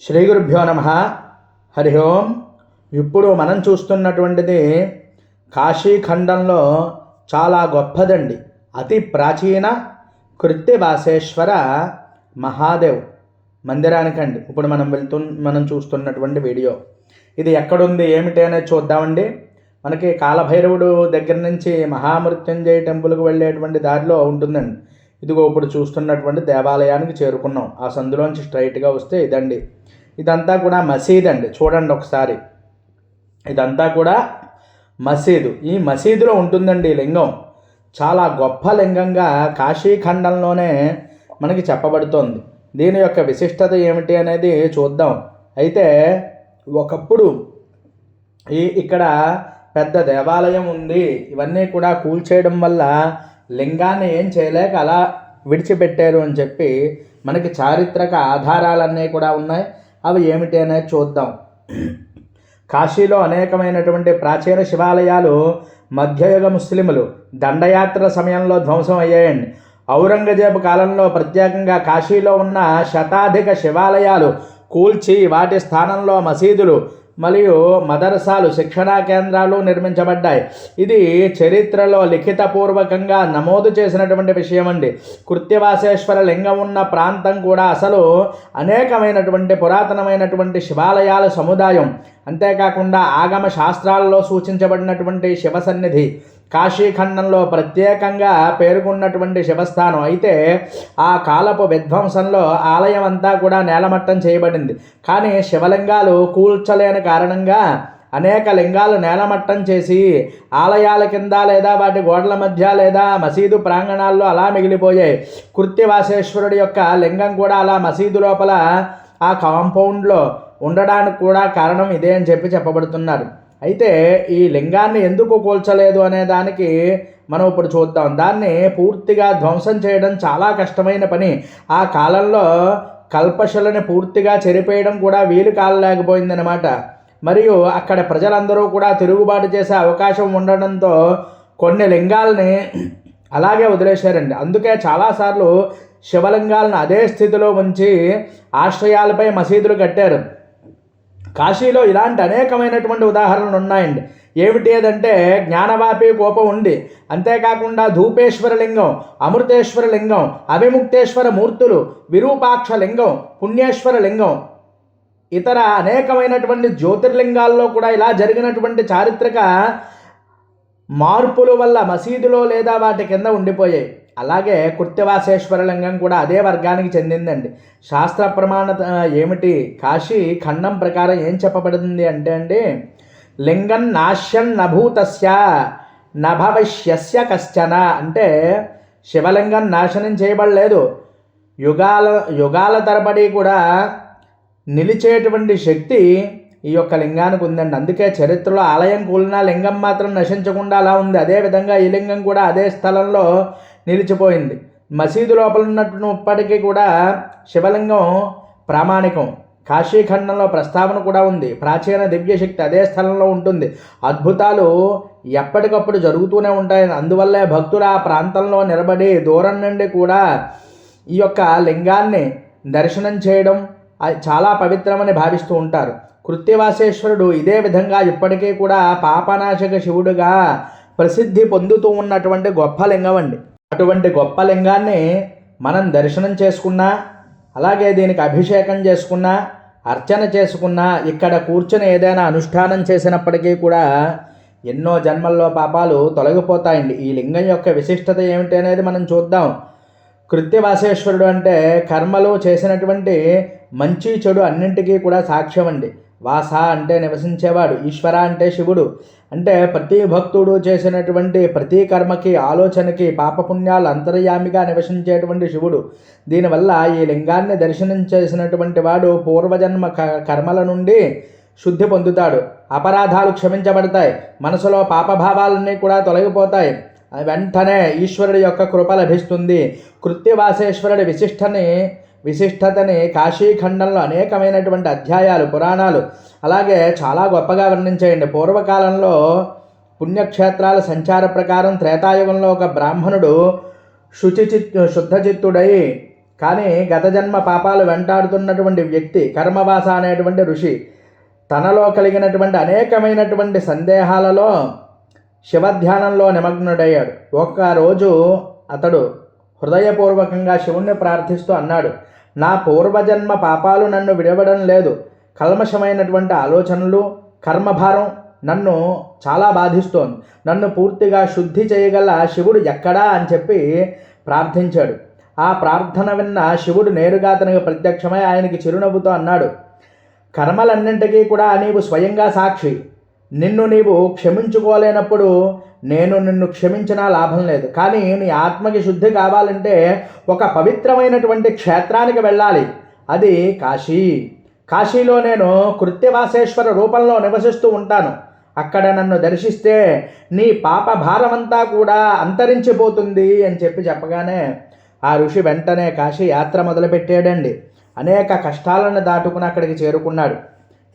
శ్రీ గురుభ్యో నమ. హరి ఓం. ఇప్పుడు మనం చూస్తున్నటువంటిది కాశీఖండంలో చాలా గొప్పదండి. అతి ప్రాచీన కృత్తివాసేశ్వర మహాదేవ్ మందిరానికండి. ఇప్పుడు మనం వెళ్తు మనం చూస్తున్నటువంటి వీడియో. ఇది ఎక్కడుంది ఏమిటి అనేది చూద్దామండి. మనకి కాలభైరవుడు దగ్గర నుంచి మహామృత్యుంజయ టెంపుల్కి వెళ్ళేటువంటి దారిలో ఉంటుందండి. ఇదిగో ఇప్పుడు చూస్తున్నటువంటి దేవాలయానికి చేరుకున్నాం. ఆ సందులోంచి స్ట్రైట్గా వస్తే ఇదండి. ఇదంతా కూడా మసీద్ అండి. చూడండి ఒకసారి. ఇదంతా కూడా మసీదు. ఈ మసీదులో ఉంటుందండి ఈ లింగం. చాలా గొప్ప లింగంగా కాశీఖండంలోనే మనకి చెప్పబడుతోంది. దీని యొక్క విశిష్టత ఏమిటి అనేది చూద్దాం. అయితే ఒకప్పుడు ఈ ఇక్కడ పెద్ద దేవాలయం ఉంది. ఇవన్నీ కూడా కూల్చేయడం వల్ల లింగాన్ని ఏం చేయలేక అలా విడిచిపెట్టారు అని చెప్పి మనకి చారిత్రక ఆధారాలన్నీ కూడా ఉన్నాయి. అవి ఏమిటి అనేది చూద్దాం. కాశీలో అనేకమైనటువంటి ప్రాచీన శివాలయాలు మధ్యయుగ ముస్లిములు దండయాత్ర సమయంలో ధ్వంసం అయ్యాయండి. ఔరంగజేబు కాలంలో ప్రత్యేకంగా కాశీలో ఉన్న శతాధిక శివాలయాలు కూల్చి వాటి స్థానంలో మసీదులు మరియు మదరసాలు శిక్షణా కేంద్రాలు నిర్మించబడ్డాయి. ఇది చరిత్రలో లిఖితపూర్వకంగా నమోదు చేసినటువంటి విషయం అండి కృత్యవాసేశ్వర లింగం ఉన్న ప్రాంతం కూడా అసలు అనేకమైనటువంటి పురాతనమైనటువంటి శివాలయాల సముదాయం. అంతేకాకుండా ఆగమ శాస్త్రాలలో సూచించబడినటువంటి శివ సన్నిధి. కాశీఖండంలో ప్రత్యేకంగా పేర్కొన్నటువంటి శివస్థానం. అయితే ఆ కాలపు విధ్వంసంలో ఆలయం అంతా కూడా నేలమట్టం చేయబడింది. కానీ శివలింగాలు కూల్చలేని కారణంగా అనేక లింగాలు నేలమట్టం చేసి ఆలయాల కింద లేదా వాటి గోడల మధ్య లేదా మసీదు ప్రాంగణాల్లో అలా మిగిలిపోయాయి. కృత్యవాసేశ్వరుడి యొక్క లింగం కూడా అలా మసీదు లోపల ఆ కాంపౌండ్లో ఉండడానికి కూడా కారణం ఇదే అని చెప్పి చెప్పబడుతున్నారు. అయితే ఈ లింగాన్ని ఎందుకు కూల్చలేదు అనే దానికి మనం ఇప్పుడు చూద్దాం. దాన్ని పూర్తిగా ధ్వంసం చేయడం చాలా కష్టమైన పని. ఆ కాలంలో కల్పశలని పూర్తిగా చెరిపేయడం కూడా వీలు కాలలేకపోయిందనమాట మరియు అక్కడ ప్రజలందరూ కూడా తిరుగుబాటు చేసే అవకాశం ఉండడంతో కొన్ని లింగాల్ని అలాగే వదిలేశారండి. అందుకే చాలాసార్లు శివలింగాలను అదే స్థితిలో ఉంచి ఆశ్రయాలపై మసీదులు కట్టారు. కాశీలో ఇలాంటి అనేకమైనటువంటి ఉదాహరణలు ఉన్నాయండి. ఏమిటి ఏదంటే జ్ఞానవాపి కోపం ఉంది. అంతేకాకుండా ధూపేశ్వర లింగం అమృతేశ్వర లింగం అవిముక్తేశ్వర మూర్తులు విరూపాక్ష లింగం పుణ్యేశ్వర లింగం ఇతర అనేకమైనటువంటి జ్యోతిర్లింగాల్లో కూడా ఇలా జరిగినటువంటి చారిత్రక మార్పుల వల్ల మసీదులో లేదా వాటి కింద ఉండిపోయాయి. అలాగే కృత్యవాసేశ్వర లింగం కూడా అదే వర్గానికి చెందిందండి. శాస్త్ర ప్రమాణత ఏమిటి? కాశీ ఖండం ప్రకారం ఏం చెప్పబడింది అంటే అండి లింగం నాశ్యం నభూతస్య నభవిష్యస్య కశ్చన. అంటే శివలింగం నాశనం చేయబడలేదు. యుగాల యుగాల తరబడి కూడా నిలిచేటువంటి శక్తి ఈ యొక్క లింగానికి ఉందండి. అందుకే చరిత్రలో ఆలయం కూలిన లింగం మాత్రం నశించకుండా అలా ఉంది. అదేవిధంగా ఈ లింగం కూడా అదే స్థలంలో నిలిచిపోయింది. మసీదు లోపల ఉన్నప్పటికీ కూడా శివలింగం ప్రామాణికం. కాశీఖండంలో ప్రస్తావన కూడా ఉంది. ప్రాచీన దివ్యశక్తి అదే స్థలంలో ఉంటుంది. అద్భుతాలు ఎప్పటికప్పుడు జరుగుతూనే ఉంటాయి. అందువల్లే భక్తులు ఆ ప్రాంతంలో నిలబడి దూరం నుండి కూడా ఈ యొక్క లింగాన్ని దర్శనం చేయడం చాలా పవిత్రమని భావిస్తూ ఉంటారు. కృత్యవాసేశ్వరుడు ఇదే విధంగా ఇప్పటికీ కూడా పాపనాశక శివుడుగా ప్రసిద్ధి పొందుతూ ఉన్నటువంటి గొప్ప లింగం అండి. అటువంటి గొప్ప లింగాన్ని మనం దర్శనం చేసుకున్నా అలాగే దీనికి అభిషేకం చేసుకున్నా అర్చన చేసుకున్నా ఇక్కడ కూర్చొని ఏదైనా అనుష్ఠానం చేసినప్పటికీ కూడా ఎన్నో జన్మల్లో పాపాలు తొలగిపోతాయండి. ఈ లింగం యొక్క విశిష్టత ఏమిటి అనేది మనం చూద్దాం. కృత్యవాసేశ్వరుడు అంటే కర్మలు చేసినటువంటి మంచి చెడు అన్నింటికీ కూడా సాక్ష్యం అండి వాస అంటే నివసించేవాడు ఈశ్వర అంటే శివుడు. అంటే ప్రతి భక్తుడు చేసినటువంటి ప్రతి కర్మకి ఆలోచనకి పాపపుణ్యాలు అంతర్యామిగా నివసించేటువంటి శివుడు. దీనివల్ల ఈ లింగాన్ని దర్శనం చేసినటువంటి వాడు పూర్వజన్మ కర్మల నుండి శుద్ధి పొందుతాడు. అపరాధాలు క్షమించబడతాయి. మనసులో పాపభావాలన్నీ కూడా తొలగిపోతాయి. వెంటనే ఈశ్వరుడి యొక్క కృప లభిస్తుంది. కృత్యవాసేశ్వరుడి విశిష్టని విశిష్టతని కాశీఖండంలో అనేకమైనటువంటి అధ్యాయాలు పురాణాలు అలాగే చాలా గొప్పగా వర్ణించేయండి. పూర్వకాలంలో పుణ్యక్షేత్రాల సంచార ప్రకారం త్రేతాయుగంలో ఒక బ్రాహ్మణుడు శుచిచిత్ శుద్ధచిత్తుడై కానీ గత జన్మ పాపాలు వెంటాడుతున్నటువంటి వ్యక్తి కర్మవాస అనేటువంటి ఋషి తనలో కలిగినటువంటి అనేకమైనటువంటి సందేహాలలో శివధ్యానంలో నిమగ్నుడయ్యాడు. రోజు అతడు హృదయపూర్వకంగా శివుణ్ణి ప్రార్థిస్తూ అన్నాడు. నా పూర్వజన్మ పాపాలు నన్ను విడవడం లేదు. కల్మషమైనటువంటి ఆలోచనలు కర్మభారం నన్ను చాలా బాధిస్తోంది. నన్ను పూర్తిగా శుద్ధి చేయగల శివుడు ఎక్కడా అని చెప్పి ప్రార్థించాడు. ఆ ప్రార్థన విన్న శివుడు నేరుగా అతనికి ప్రత్యక్షమై ఆయనకి చిరునవ్వుతో అన్నాడు. కర్మలన్నింటికీ కూడా నీవు స్వయంగా సాక్షి. నిన్ను నీవు క్షమించుకోలేనప్పుడు నేను నిన్ను క్షమించినా లాభం లేదు. కానీ నీ ఆత్మకి శుద్ధి కావాలంటే ఒక పవిత్రమైనటువంటి క్షేత్రానికి వెళ్ళాలి. అది కాశీ. కాశీలో నేను కృత్యవాసేశ్వర రూపంలో నివసిస్తూ ఉంటాను. అక్కడ నన్ను దర్శిస్తే నీ పాప భారమంతా కూడా అంతరించిపోతుంది అని చెప్పి చెప్పగానే ఆ ఋషి వెంటనే కాశీ యాత్ర మొదలుపెట్టాడండి. అనేక కష్టాలను దాటుకుని అక్కడికి చేరుకున్నాడు.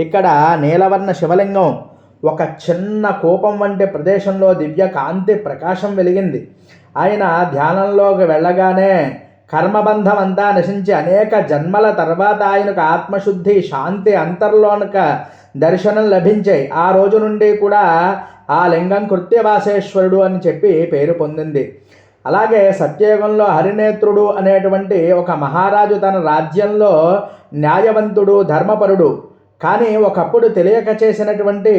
ఇక్కడ నీలవర్ణ శివలింగం ఒక చిన్న కోపం వంటి ప్రదేశంలో దివ్య కాంతి ప్రకాశం వెలిగింది. ఆయన ధ్యానంలోకి వెళ్ళగానే కర్మబంధం అంతా నశించి అనేక జన్మల తర్వాత ఆయనకు ఆత్మశుద్ధి శాంతి అంతర్లోనక దర్శనం లభించాయి. ఆ రోజు నుండి కూడా ఆ లింగం కృత్యవాసేశ్వరుడు అని చెప్పి పేరు పొందింది. అలాగే సత్యయుగంలో హరినేత్రుడు అనేటువంటి ఒక మహారాజు తన రాజ్యంలో న్యాయవంతుడు ధర్మపరుడు. కానీ ఒకప్పుడు తెలియక చేసినటువంటి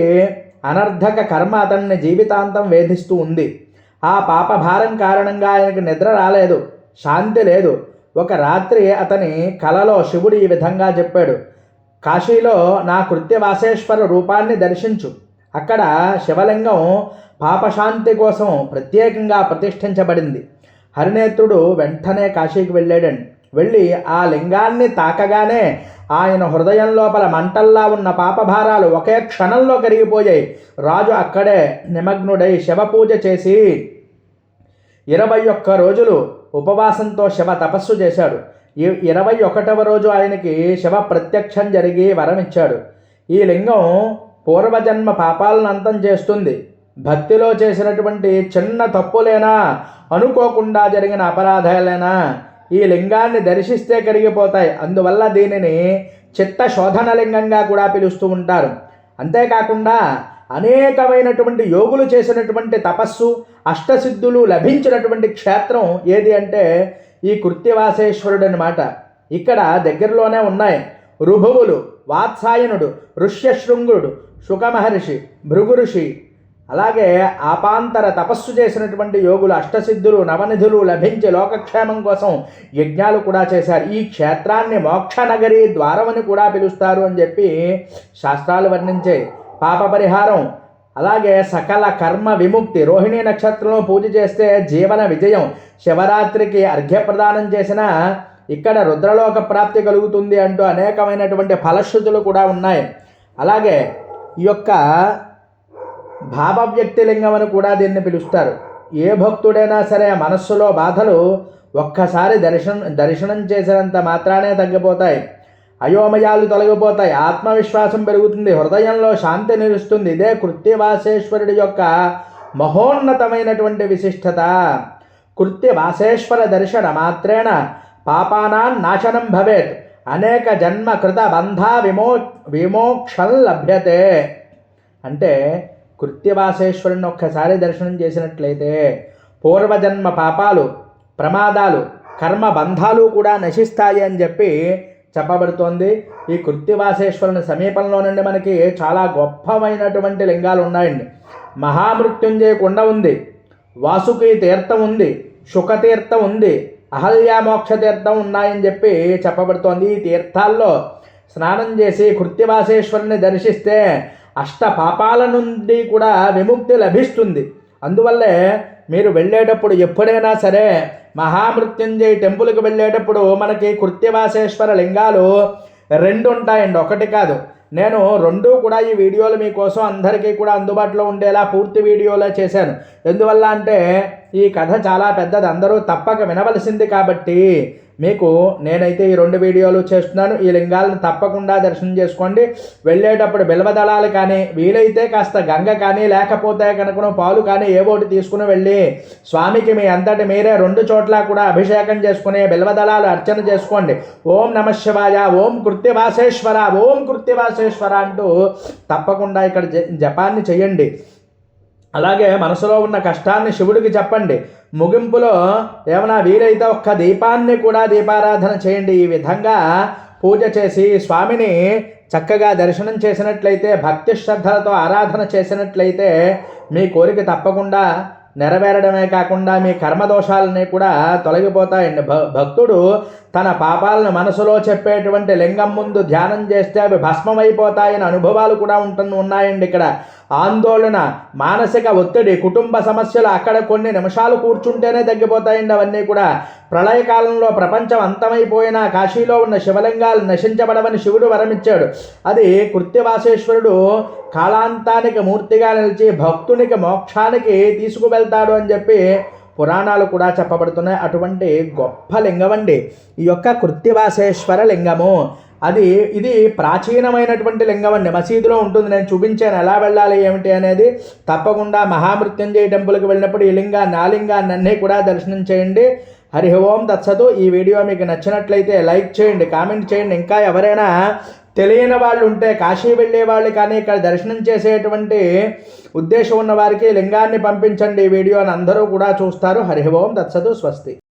అనర్ధక కర్మ అతన్ని జీవితాంతం వేధిస్తూ ఉంది. ఆ పాపభారం కారణంగా ఆయనకు నిద్ర రాలేదు శాంతి లేదు. ఒక రాత్రి అతని కలలో శివుడు ఈ విధంగా చెప్పాడు కాశీలో నా కృత్యవాసేశ్వర రూపాన్ని దర్శించు. అక్కడ శివలింగం పాపశాంతి కోసం ప్రత్యేకంగా ప్రతిష్ఠించబడింది. హరినేత్రుడు వెంటనే కాశీకి వెళ్ళాడండి. వెళ్ళి ఆ లింగాన్ని తాకగానే ఆయన హృదయం లోపల మంటల్లా ఉన్న పాపభారాలు ఒకే క్షణంలో కరిగిపోయాయి. రాజు అక్కడే నిమగ్నుడై శవపూజ చేసి ఇరవై ఒక్క రోజులు ఉపవాసంతో శవ తపస్సు చేశాడు. ఇరవై ఒకటవ రోజు ఆయనకి శవ ప్రత్యక్షం జరిగి వరం ఇచ్చాడు ఈ లింగం పూర్వజన్మ పాపాలను అంతం చేస్తుంది. భక్తిలో చేసినటువంటి చిన్న తప్పులేనా? అనుకోకుండా జరిగిన అపరాధాలేనా? ఈ లింగాన్ని దర్శిస్తే కరిగిపోతాయి. అందువల్ల దీనిని చిత్త శోధన లింగంగా కూడా పిలుస్తూ ఉంటారు. అంతేకాకుండా అనేకమైనటువంటి యోగులు చేసినటువంటి తపస్సు అష్టసిద్ధులు లభించినటువంటి క్షేత్రం ఏది అంటే ఈ కృత్యవాసేశ్వరుడు అనమాట ఇక్కడ దగ్గరలోనే ఉన్నాయి. రుభువులు వాత్సాయనుడు ఋష్యశృంగుడు శుకమహర్షి భృగు ఋషి అలాగే ఆపాంతర తపస్సు చేసినటువంటి యోగులు అష్టసిద్ధులు నవనిధులు లభించి లోకక్షేమం కోసం యజ్ఞాలు కూడా చేశారు. ఈ క్షేత్రాన్ని మోక్షనగరి ద్వారమని కూడా పిలుస్తారు అని చెప్పి శాస్త్రాలు వర్ణించాయి. పాప పరిహారం అలాగే సకల కర్మ విముక్తి రోహిణి నక్షత్రంలో పూజ చేస్తే జీవన విజయం శివరాత్రికి అర్ఘ్యప్రదానం చేసిన ఇక్కడ రుద్రలోక ప్రాప్తి కలుగుతుంది అంటూ అనేకమైనటువంటి ఫలశ్రుతులు కూడా ఉన్నాయి. అలాగే ఈ యొక్క భావవ్యక్తి లింగం అని కూడా దీన్ని పిలుస్తారు. ఏ భక్తుడైనా సరే మనస్సులో బాధలు ఒక్కసారి దర్శనం దర్శనం చేసినంత మాత్రానే తగ్గిపోతాయి. అయోమయాలు తొలగిపోతాయి. ఆత్మవిశ్వాసం పెరుగుతుంది. హృదయంలో శాంతి నిలుస్తుంది. ఇదే కృత్యవాసేశ్వరుడి యొక్క మహోన్నతమైనటువంటి విశిష్టత. కృత్యవాసేశ్వర దర్శన మాత్రేణ పాపానాన్ నాశనం భవేత్. అనేక జన్మ కృత బంధ విమో విమోక్షం లభ్యతే. అంటే కృత్యవాసేశ్వరుని ఒక్కసారి దర్శనం చేసినట్లయితే పూర్వజన్మ పాపాలు ప్రమాదాలు కర్మ బంధాలు కూడా నశిస్తాయి అని చెప్పి చెప్పబడుతోంది. ఈ కృత్యవాసేశ్వరుని సమీపంలో నుండి మనకి చాలా గొప్పమైనటువంటి లింగాలు ఉన్నాయండి. మహామృత్యుంజయ కొండ ఉంది వాసుకి తీర్థం ఉంది శుకతీర్థం ఉంది అహల్యామోక్ష తీర్థం ఉన్నాయని చెప్పి చెప్పబడుతోంది. ఈ తీర్థాల్లో స్నానం చేసి కృత్యవాసేశ్వరుని దర్శిస్తే అష్ట పాపాల నుండి కూడా విముక్తి లభిస్తుంది. అందువల్లే మీరు వెళ్ళేటప్పుడు ఎప్పుడైనా సరే మహామృత్యుంజయ టెంపుల్కి వెళ్ళేటప్పుడు మనకి కృత్యవాసేశ్వర లింగాలు రెండు ఉంటాయండి. ఒకటి కాదు. నేను రెండు కూడా ఈ వీడియోలు మీకోసం అందరికీ కూడా అందుబాటులో ఉండేలా పూర్తి వీడియోలో చేశాను. ఎందువల్ల అంటే ఈ కథ చాలా పెద్దది. అందరూ తప్పక వినవలసింది కాబట్టి మీకు నేనైతే ఈ రెండు వీడియోలు చేస్తున్నాను. ఈ లింగాలను తప్పకుండా దర్శనం చేసుకోండి. వెళ్ళేటప్పుడు బిల్వదళాలు కానీ వీలైతే కాస్త గంగ కానీ లేకపోతే కనుక పాలు కానీ ఏ తీసుకుని వెళ్ళి స్వామికి మీ అంతటి మీరే రెండు చోట్ల కూడా అభిషేకం చేసుకుని బిల్వదళాలు అర్చన చేసుకోండి. ఓం నమ శివాయ ఓం కృత్యవాసేశ్వర ఓం కృత్యవాసేశ్వర అంటూ తప్పకుండా ఇక్కడ జ- జపాన్ని చేయండి. అలాగే మనసులో ఉన్న కష్టాన్ని శివుడికి చెప్పండి. ముగింపులో ఏమైనా వీలైతే ఒక్క దీపాన్ని కూడా దీపారాధన చేయండి. ఈ విధంగా పూజ చేసి స్వామిని చక్కగా దర్శనం చేసినట్లయితే భక్తి శ్రద్ధలతో ఆరాధన చేసినట్లయితే మీ కోరిక తప్పకుండా నెరవేరడమే కాకుండా మీ కర్మదోషాలని కూడా తొలగిపోతాయండి. భ భక్తుడు తన పాపాలను మనసులో చెప్పేటువంటి లింగం ముందు ధ్యానం చేస్తే అవి భస్మమైపోతాయని అనుభవాలు కూడా ఉంటున్న ఉన్నాయండి ఇక్కడ. ఆందోళన మానసిక ఒత్తిడి కుటుంబ సమస్యలు అక్కడ కొన్ని నిమిషాలు కూర్చుంటేనే తగ్గిపోతాయండి. అవన్నీ కూడా ప్రళయకాలంలో ప్రపంచం అంతమైపోయినా కాశీలో ఉన్న శివలింగాలు నశించబడవని శివుడు వరమిచ్చాడు. అది కృత్యవాసేశ్వరుడు కాలాంతానికి మూర్తిగా నిలిచి భక్తునికి మోక్షానికి తీసుకువెళ్తాడు అని చెప్పి పురాణాలు కూడా చెప్పబడుతున్నాయి. అటువంటి గొప్ప లింగం అండి ఈ యొక్క కృత్యవాసేశ్వర లింగము అది ఇది ప్రాచీనమైనటువంటి లింగం అండి. మసీదులో ఉంటుంది. నేను చూపించాను. ఎలా వెళ్ళాలి ఏమిటి అనేది తప్పకుండా మహామృత్యుంజయ టెంపుల్కి వెళ్ళినప్పుడు ఈ లింగాన్ని ఆ లింగాన్ని అన్నీ కూడా దర్శనం చేయండి. హరి ఓం తత్సతు. ఈ వీడియో మీకు నచ్చినట్లయితే లైక్ చేయండి కామెంట్ చేయండి. ఇంకా ఎవరైనా తెలియని వాళ్ళు ఉంటే కాశీ వెళ్ళే వాళ్ళు కానీ ఇక్కడ దర్శనం చేసేటువంటి ఉద్దేశం ఉన్న వారికి లింగాన్ని పంపించండి. ఈ వీడియోని అందరూ కూడా చూస్తారు. హరి ఓం తత్సతు. స్వస్తి.